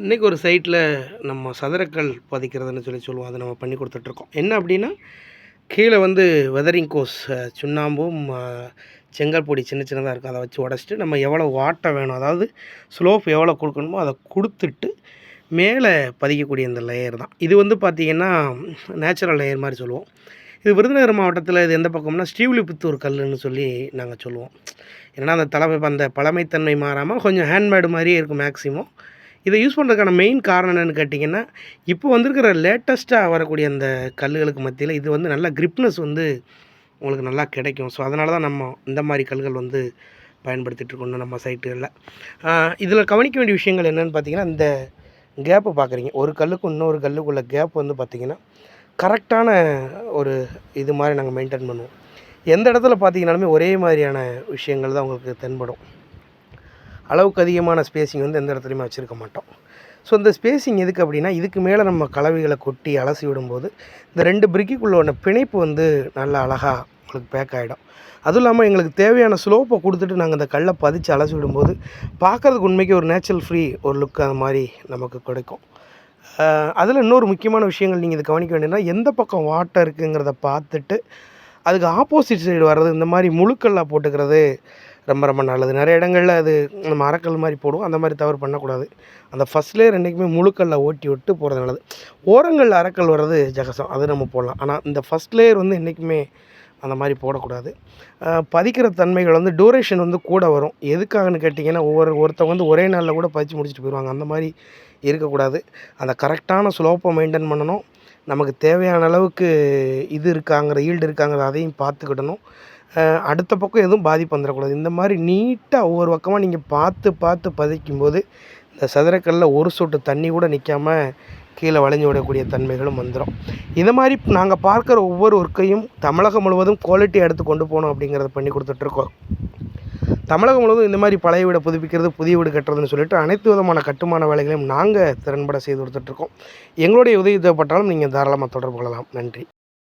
இன்றைக்கி ஒரு சைட்டில் நம்ம சதுரக்கல் பதிக்கிறதுன்னு சொல்லி சொல்லுவோம். அதை நம்ம பண்ணி கொடுத்துட்ருக்கோம். என்ன அப்படின்னா கீழே வந்து வெதரிங் கோஸ் சுண்ணாம்பும் செங்கல் பொடி சின்ன சின்னதாக இருக்கும். அதை வச்சு உடச்சிட்டு நம்ம எவ்வளோ வாட்டை வேணும் அதாவது ஸ்லோப் எவ்வளோ கொடுக்கணுமோ அதை கொடுத்துட்டு மேலே பதிக்கக்கூடிய இந்த லேயர் தான். இது வந்து பார்த்திங்கன்னா நேச்சுரல் லேயர் மாதிரி சொல்லுவோம். இது விருதுநகர் மாவட்டத்தில் இது எந்த பக்கம்னா ஸ்ரீவில்லிபுத்தூர் கல்லுன்னு சொல்லி நாங்கள் சொல்லுவோம். ஏன்னா அந்த தலைமை அந்த பழமைத்தன்மை மாறாமல் கொஞ்சம் ஹேண்ட்மேடு மாதிரியே இருக்கும் மேக்ஸிமம் இதை யூஸ் பண்ணுறதுக்கான மெயின் காரணம் என்னென்னு கேட்டிங்கன்னா இப்போ வந்திருக்கிற லேட்டஸ்ட்டாக வரக்கூடிய அந்த கல்லுகளுக்கு மத்தியில் இது வந்து நல்லா கிரிப்னஸ் வந்து உங்களுக்கு நல்லா கிடைக்கும். ஸோ அதனால தான் நம்ம இந்த மாதிரி கல்கள் வந்து பயன்படுத்திட்டு இருக்கணும் நம்ம சைட்டுகளில் இதில் கவனிக்க வேண்டிய விஷயங்கள் என்னென்னு பார்த்தீங்கன்னா இந்த கேப்பை பார்க்குறீங்க ஒரு கல்லுக்கும் இன்னொரு கல்லுக்குள்ள கேப் வந்து பார்த்திங்கன்னா கரெக்டான ஒரு இது மாதிரி நாங்கள் மெயின்டைன் பண்ணுவோம். எந்த இடத்துல பார்த்தீங்கன்னாலுமே ஒரே மாதிரியான விஷயங்கள் தான் உங்களுக்கு தென்படும். அளவுக்கு அதிகமான ஸ்பேசிங் வந்து எந்த இடத்துலையுமே வச்சுருக்க மாட்டோம். ஸோ இந்த ஸ்பேசிங் எதுக்கு அப்படின்னா இதுக்கு மேலே நம்ம கலவைகளை கொட்டி அலசி விடும்போது இந்த ரெண்டு பிரிக்குக்குள்ள பிணைப்பு வந்து நல்லா அழகாக உங்களுக்கு பேக் ஆகிடும் அதுவும் இல்லாமல் எங்களுக்கு தேவையான ஸ்லோப்பை கொடுத்துட்டு நாங்கள் அந்த கல்லை பதிச்சு அலசி விடும்போது பார்க்குறதுக்கு உண்மைக்கு ஒரு நேச்சுரல் ஃப்ரீ ஒரு லுக் அந்த மாதிரி நமக்கு கிடைக்கும். அதில் இன்னொரு முக்கியமான விஷயங்கள் நீங்கள் இது கவனிக்க வேண்டியதுன்னா எந்த பக்கம் வாட்டர் இருக்குங்கிறத பார்த்துட்டு அதுக்கு ஆப்போசிட் சைடு வர்றது இந்த மாதிரி முழுக்கல்லாக போட்டுக்கிறது ரொம்ப ரொம்ப நல்லது. நிறைய இடங்களில் அது நம்ம அறக்கல் மாதிரி போடுவோம். அந்த மாதிரி தவறு பண்ணக்கூடாது. அந்த ஃபஸ்ட் லேயர் என்றைக்குமே முழுக்கல்ல ஓட்டி விட்டு போகிறது நல்லது. ஓரங்களில் அறக்கல் வர்றது ஜகசம். அது நம்ம போடலாம். ஆனால் இந்த ஃபஸ்ட் லேயர் வந்து என்றைக்குமே அந்த மாதிரி போடக்கூடாது. பதிக்கிற தன்மைகள் வந்து டூரேஷன் வந்து கூட வரும். எதுக்காகன்னு கேட்டிங்கன்னா ஒவ்வொரு ஒருத்தவங்க வந்து ஒரே நாளில் கூட பதிச்சு முடிச்சுட்டு போயிடுவாங்க அந்த மாதிரி இருக்கக்கூடாது. அந்த கரெக்டான ஸ்லோப்பை மெயின்டைன் பண்ணணும். நமக்கு தேவையான அளவுக்கு இது இருக்காங்கிற ஈல்டு இருக்காங்கிற அதையும் பார்த்துக்கிடணும். அடுத்த பக்கம் எதுவும் பாதிப்பு வந்துடக்கூடாது. இந்த மாதிரி நீட்டாக ஒவ்வொரு பக்கமாக நீங்கள் பார்த்து பார்த்து பதிக்கும்போது இந்த சதுரக்கல்ல ஒரு சொட்டு தண்ணி கூட நிற்காம கீழே வளைஞ்சு விடக்கூடிய தன்மைகளும் வந்துடும் இதை மாதிரி நாங்கள் பார்க்குற ஒவ்வொரு ஒர்க்கையும் தமிழகம் முழுவதும் குவாலிட்டி எடுத்து கொண்டு போகணும் அப்படிங்கிறத பண்ணி கொடுத்துட்ருக்கோம் தமிழகம் முழுவதும் இந்த மாதிரி பழைய வீடை புதுப்பிக்கிறது புதிய வீடு கட்டுறதுன்னு சொல்லிட்டு அனைத்து விதமான கட்டுமான வேலைகளையும் நாங்கள் திறன்பட செய்து கொடுத்துட்ருக்கோம் எங்களுடைய உதவி தேவைப்பட்டாலும் நீங்கள் தாராளமாக தொடர்பு கொள்ளலாம். நன்றி.